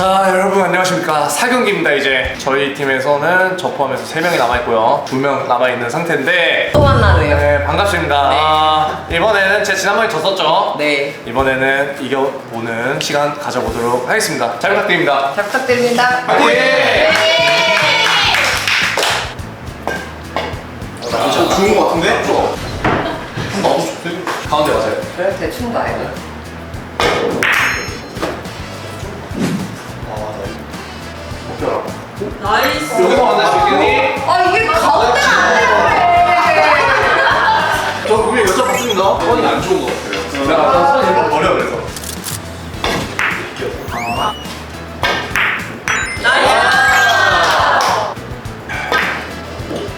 자 여러분 안녕하십니까 사경기입니다 이제 저희 팀에서는 저 포함해서 3명이 남아있고요 2명 남아있는 상태인데 또 만나네요. 네 반갑습니다 네. 아, 이번에는 제 지난번에 졌었죠 네. 이번에는 이겨보는 시간 가져보도록 하겠습니다 잘 부탁드립니다 잘 부탁드립니다. 화이팅! 저 죽은 거 같은데? 가운데 맞아요 네, 대충 가요. 나이스. 여기서 만날 수 있겠니? 아 이게 가운데가 안 되네. 저 분명히 여쭤봤습니다 손이 안 좋은 것 같아요 내가 아까 손 일부러 버려 그래서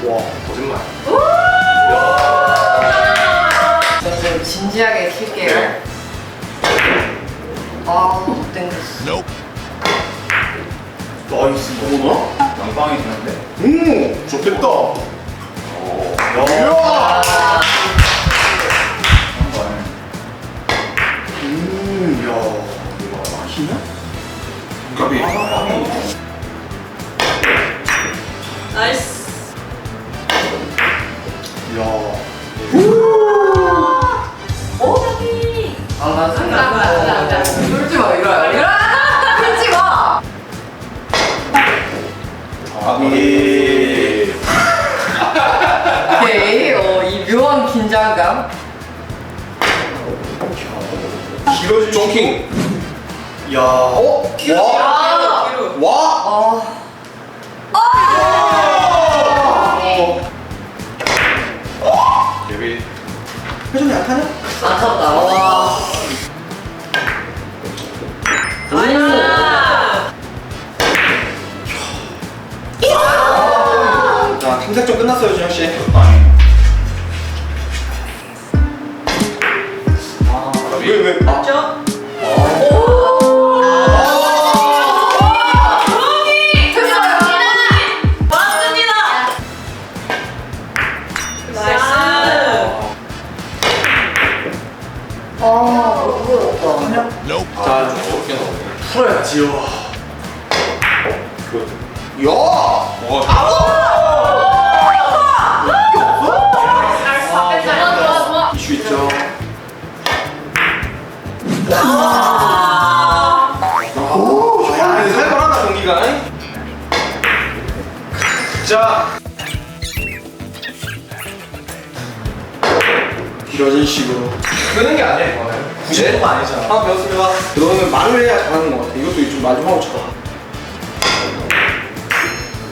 와 거짓말 저 지금 진지하게 킬게요. 나이스 뭐나? 양방이 되는데? 오 좋겠다 야 아. 예비 회전이 약하냐? 아깝다. 와. 자, 탐색전 끝났어요, 준혁 씨. 왜, 왜? 아, 맞죠? 너는 말을 해야 잘하는 것 같아. 이것도 좀 마지막으로 쳐봐.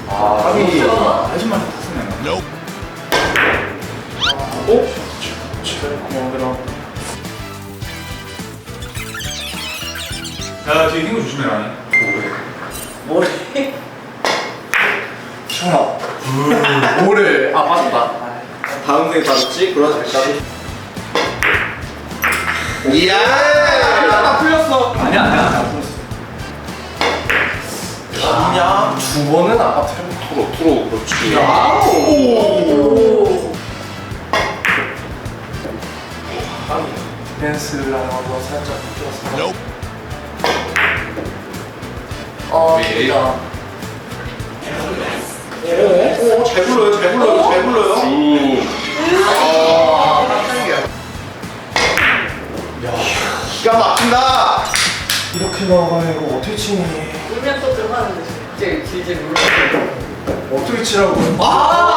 아 합이. 해준만 탔으면 어? 고마워, 그럼. 야 뒤에 흰거 조심해라 머리. 시원하 오래 아 빠졌다 다음 생에 받았지? 그러자 까지 이야! 나 풀렸어. 아니야 아니야 아니야 아니냐? 두 번은 아파트를 프로, 프로, 그렇지. 오. 댄스를 하면서 살짝 들었어 어, 왜? 진짜. 오, 오, 잘 불러요, 잘 불러요, 잘 불러요. 아 기가 막힌다. 이렇게 나가면 이거 어떻게 치니 울면 또 들어가는 거지. 제일 길지 몰라. 어떻게 치라고 아.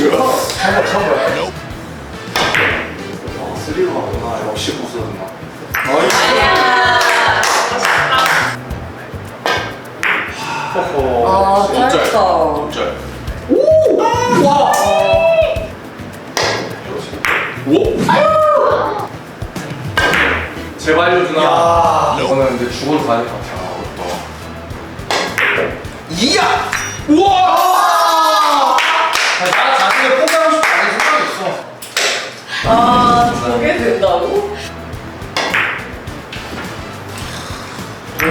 물친 거야? 한번 쳐봐요 아 스리로 가구나 역시 허허. 아, 짧다. 짤. 오! 와! 오! 제발요 누나 야. 이거는 근데 죽어도 가야 될 것 같아 이야!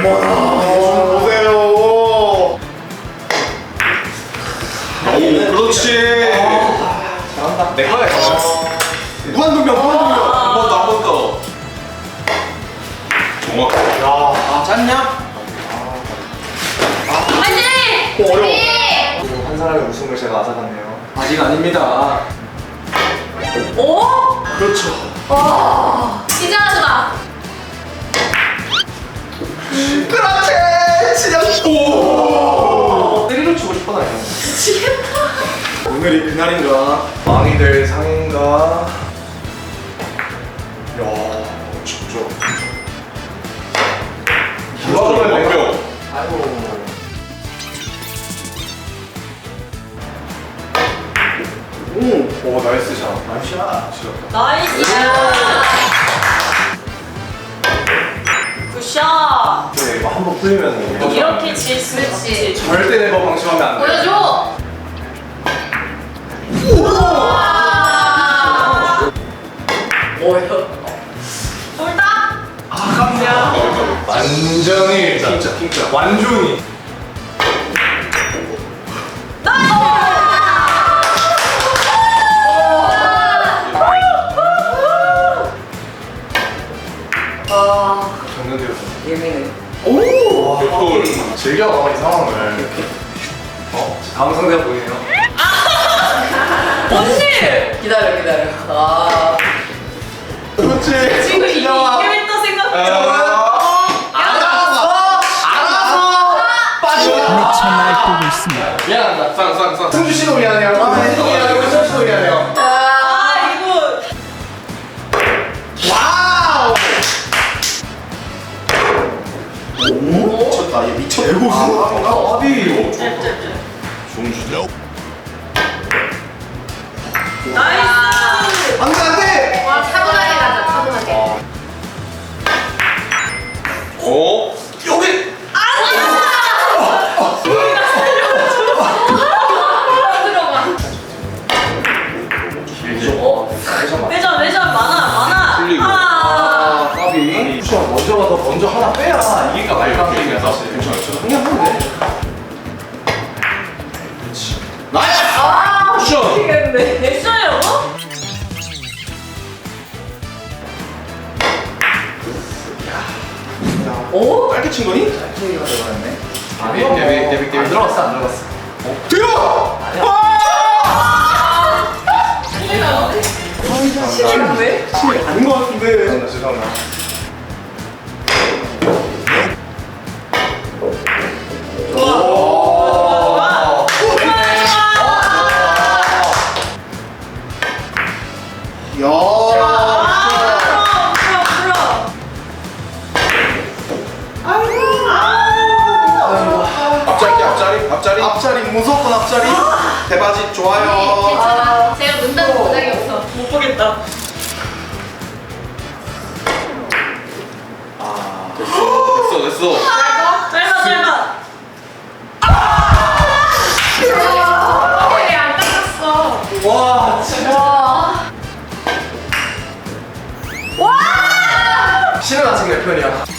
보세요. 오, 그렇지. 잘한다. 내 거야. 무한동력, 무한동력. 한 번 더, 한 번 더. 정확. 아, 짰냐? 화이팅! 어려워. 화이팅! 한 사람의 웃음을 제가 앗아갔네요. 아직 아닙니다. 오? 그렇죠. 와, 긴장하지 마. 그렇지. 진짜. 오. 때리로 치고 싶어 나요. 오늘이 그날인가? 왕이 될 상인가? 야, 진짜. 기왕을. 완벽. 아이고. 오. 오, 나이스 샷. 나이스 샷. 지렸다. 나이스! 굿샷! 네, 이거 한번 풀리면 이렇게 질 수. 없지. 절대 내거 방심하면 안 돼. 보여줘. 뭐요? 홀딱! 아, 깜짝이야. 완전히 킹짜. 완전히. 즐겨봐, 이 상황을. 어? 다음 상대가 보이네요. 언니! 기다려, 기다려. 아, 그렇지. 지금 이- 귀여워. 이기겠다 생각 아. 알았어. 알았어. 빠져. 미쳐 날뛰고 있습니다. 미안하다. 쌍, 쌍, 쌍. 승주 씨도 미안해요. 아, 승 오. 미쳤다. 얘 미쳤다. 아, 아비. 좋은 슛. 나이스! 안돼 안돼. 오. 짧게 친 거니? 플레이가 들어갔네. 아, 데뷔, 데뷔, 데뷔, 데뷔. 안 들어갔어, 안 들어갔어. 들어. 시간 왜? 아닌 것 같은데. 죄송합니다, 됐어, 됐어. 짧아, 짧아. 왜안 닦았어? 와, 진짜. 와! 신은 아직 내 편이야.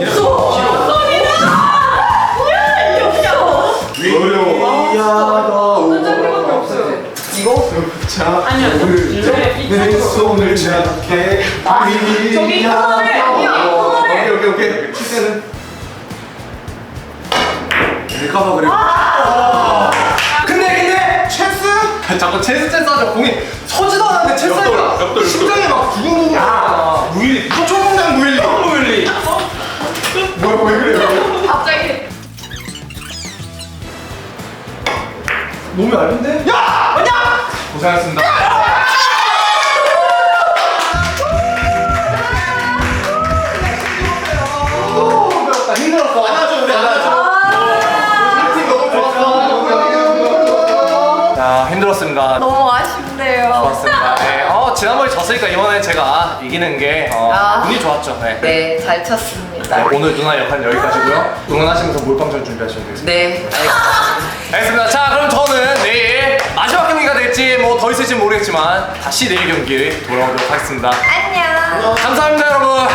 있어요. 예. 괜찮아. 찹솔? 야. 짠짠이밖에 없어요. 자, 아니요. 내 손을 잡게 저기 코너를 오케이 오케이 오케이 칠때는 될까봐 그래 근데 근데 체스? 자꾸 체스 체스 하자 공이 서지도 않았는데 체스 벽돌, 하니까 벽돌, 심장이 막 두근두근 무일리 초청당 무일리 무일리 뭐야 왜 그래 갑자기. 너무 얇은데? 야! 고생하셨습니다 힘들었어 안아줘 팀 너무 좋았어 자 힘들었습니다 너무 아쉽네요. 좋았습니다 네. 어, 지난번에 졌으니까 이번에 제가 이기는 게 어, 아. 운이 좋았죠 네. 네, 잘 쳤습니다. 네, 오늘 누나 역할은 여기까지고요 응원하시면서 몰빵전 준비하시면 되겠습니다 네, 알겠습니다. 알겠습니다. 자, 그럼 저는 내일 마지막 경기가 될지 뭐 더 있을지 모르겠지만 다시 내일 경기 돌아오도록 하겠습니다. 안녕. 감사합니다, 여러분.